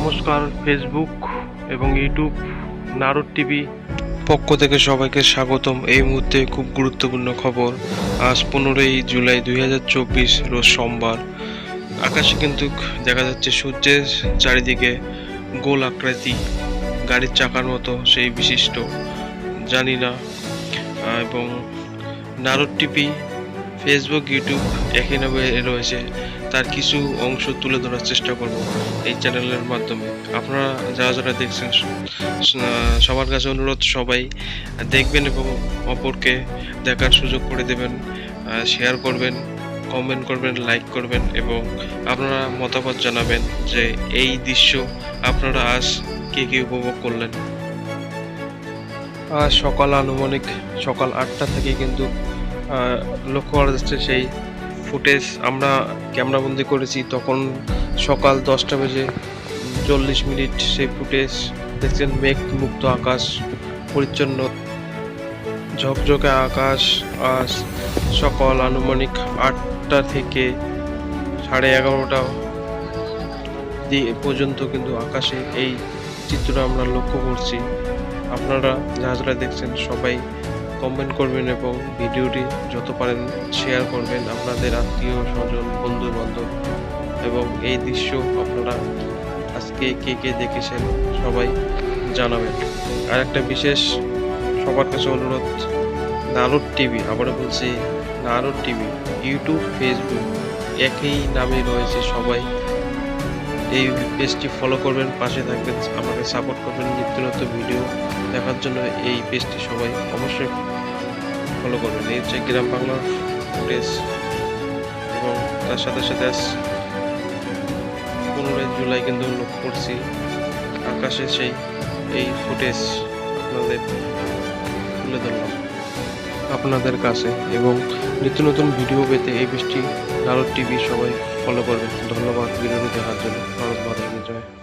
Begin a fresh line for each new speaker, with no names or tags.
নমস্কার ফেসবুক এবং YouTube Narad TV পক্ষ থেকে সবাইকে স্বাগতম। এই মুহূর্তে খুব গুরুত্বপূর্ণ খবর, আজ পনেরোই জুলাই দুই হাজার চব্বিশ, রোজ সোমবার। আকাশে কিন্তু দেখা যাচ্ছে সূর্যের চারিদিকে গোল আকৃতি, গাড়ির চাকার মতো সেই বিশিষ্ট। জানি না এবং নারদ টিভি ফেসবুক ইউটিউব নামে রয়েছে। তার কিছু অংশ তুলে ধরার চেষ্টা করব এই চ্যানেলের মাধ্যমে। আপনারা যারা যারা দেখছেন সবার কাছে অনুরোধ সবাই, দেখবেন এবং অপরকে দেখার সুযোগ করে দেবেন শেয়ার করবেন কমেন্ট করবেন লাইক করবেন এবং আপনারা মতামত জানাবেন যে এই দৃশ্য আপনারা আজ কে কী উপভোগ করলেন। আজ সকাল আনুমানিক সকাল আটটা থেকে কিন্তু লক্ষ্য করা যাচ্ছে সেই ফুটেজ আমরা ক্যামেরাবন্দি করেছি তখন সকাল দশটা বেজে চল্লিশ মিনিট সেই ফুটেজ। দেখছেন মেঘ মুক্ত আকাশ, পরিচ্ছন্ন, ঝকঝকে আকাশ। আজ সকাল আনুমানিক আটটা থেকে সাড়ে এগারোটা দিয়ে পর্যন্ত কিন্তু আকাশে এই চিত্রটা আমরা লক্ষ্য করছি। আপনারা যারা দেখছেন সবাই কমেন্ট করবেন এবং ভিডিওটি যত পারেন শেয়ার করবেন আপনাদের আত্মীয় স্বজন বন্ধু বান্ধব এবং এই দৃশ্য আপনারা আজকে কে কে দেখেছেন সবাই জানাবেন। আর একটা বিশেষ সবার কাছে অনুরোধ নারদ টিভি, আবারও বলছি নারদ টিভি, ইউটিউব, ফেসবুক একই নামে রয়েছে সবাই। এই পেজটি ফলো করবেন, পাশে থাকবেন, আমাকে সাপোর্ট করবেন নিত্য নতুন ভিডিও দেখার জন্য এই পেজটি সবাই অবশ্যই ফলো করবেন। এই হচ্ছে গ্রাম বাংলার ফুটেজ এবং তার সাথে সাথে আজ পনেরোই জুলাই কিন্তু লক্ষ্য করছি আকাশে সেই এই ফুটেজ আপনাদের তুলে ধরলাম। আপনাদের কাছে এবং নিত্য নতুন ভিডিও পেতে এই পেজটি নারদ টিভি সবাই ফলো করবেন। ধন্যবাদ। ভিডিওটি দেখার জন্য ভারত মাতা কি জয়।